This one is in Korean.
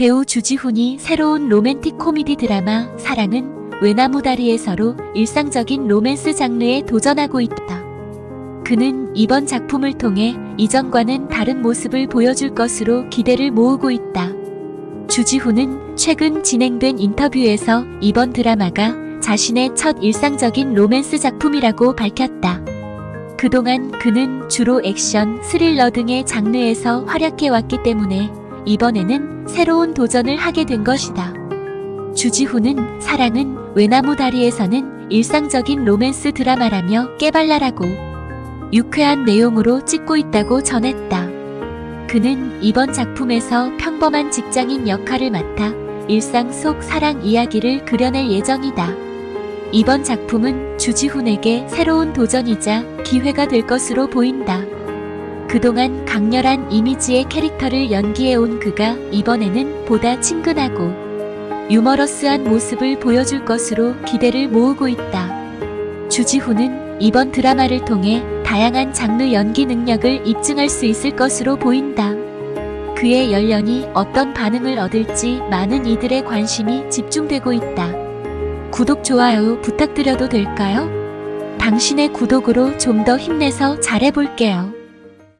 배우 주지훈이 새로운 로맨틱 코미디 드라마 사랑은 외나무다리에서로 일상적인 로맨스 장르에 도전하고 있다. 그는 이번 작품을 통해 이전과는 다른 모습을 보여줄 것으로 기대를 모으고 있다. 주지훈은 최근 진행된 인터뷰에서 이번 드라마가 자신의 첫 일상적인 로맨스 작품이라고 밝혔다. 그동안 그는 주로 액션, 스릴러 등의 장르에서 활약해왔기 때문에 이번에는 새로운 도전을 하게 된 것이다. 주지훈은 사랑은 외나무 다리에서는 일상적인 로맨스 드라마라며 깨발랄하고 유쾌한 내용으로 찍고 있다고 전했다. 그는 이번 작품에서 평범한 직장인 역할을 맡아 일상 속 사랑 이야기를 그려낼 예정이다. 이번 작품은 주지훈에게 새로운 도전이자 기회가 될 것으로 보인다. 그동안 강렬한 이미지의 캐릭터를 연기해온 그가 이번에는 보다 친근하고 유머러스한 모습을 보여줄 것으로 기대를 모으고 있다. 주지훈은 이번 드라마를 통해 다양한 장르 연기 능력을 입증할 수 있을 것으로 보인다. 그의 열연이 어떤 반응을 얻을지 많은 이들의 관심이 집중되고 있다. 구독, 좋아요 부탁드려도 될까요? 당신의 구독으로 좀 더 힘내서 잘해볼게요.